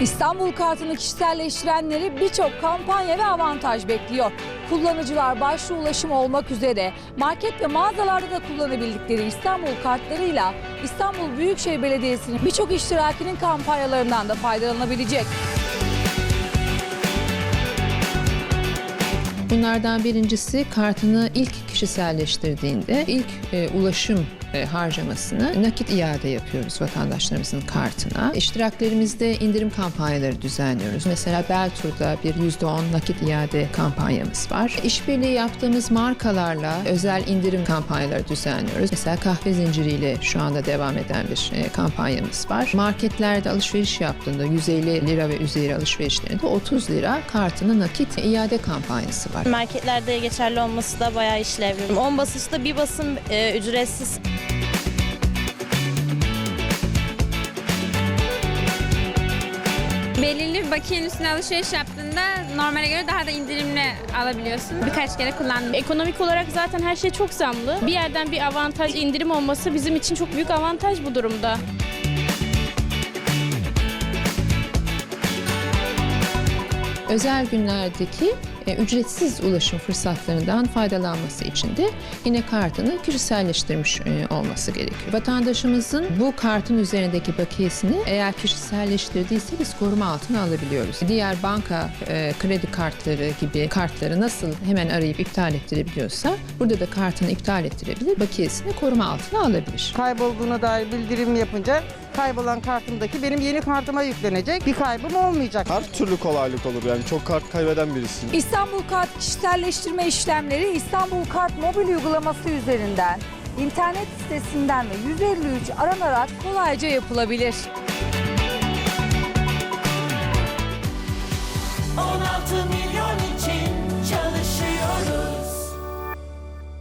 İstanbul kartını kişiselleştirenleri birçok kampanya ve avantaj bekliyor. Kullanıcılar başta ulaşım olmak üzere market ve mağazalarda da kullanabildikleri İstanbul kartlarıyla İstanbul Büyükşehir Belediyesi'nin birçok iştirakinin kampanyalarından da faydalanabilecek. Bunlardan birincisi kartını ilk kişiselleştirdiğinde ilk e, ulaşım e, harcamasını nakit iade yapıyoruz vatandaşlarımızın kartına. İştiraklerimizde indirim kampanyaları düzenliyoruz. Mesela Beltur'da bir %10 nakit iade kampanyamız var. İşbirliği yaptığımız markalarla özel indirim kampanyaları düzenliyoruz. Mesela kahve zinciriyle şu anda devam eden bir e, kampanyamız var. Marketlerde alışveriş yaptığında 150 lira ve üzeri alışverişlerinde 30 lira kartını nakit iade kampanyası var. Marketlerde geçerli olması da bayağı işlevli. 10 basışta bir basım e, ücretsiz. Belirli bir bakiyenin üstüne alışveriş yaptığında normale göre daha da indirimli alabiliyorsun. Birkaç kere kullandım. Ekonomik olarak zaten her şey çok zamlı. Bir yerden bir avantaj, indirim olması bizim için çok büyük avantaj bu durumda. Özel günlerdeki e, ücretsiz ulaşım fırsatlarından faydalanması için de yine kartını kişiselleştirmiş e, olması gerekiyor. Vatandaşımızın bu kartın üzerindeki bakiyesini eğer kişiselleştirdiyse biz koruma altına alabiliyoruz. Diğer banka e, kredi kartları gibi kartları nasıl hemen arayıp iptal ettirebiliyorsa burada da kartını iptal ettirebilir, bakiyesini koruma altına alabilir. kaybolduğuna dair bildirim yapınca kaybolan kartımdaki benim yeni kartıma yüklenecek. Bir kaybım olmayacak. Her türlü kolaylık olur yani çok kart kaybeden birisiyim. İstanbul Kart kişiselleştirme işlemleri İstanbul Kart mobil uygulaması üzerinden, internet sitesinden ve 153 aranarak kolayca yapılabilir.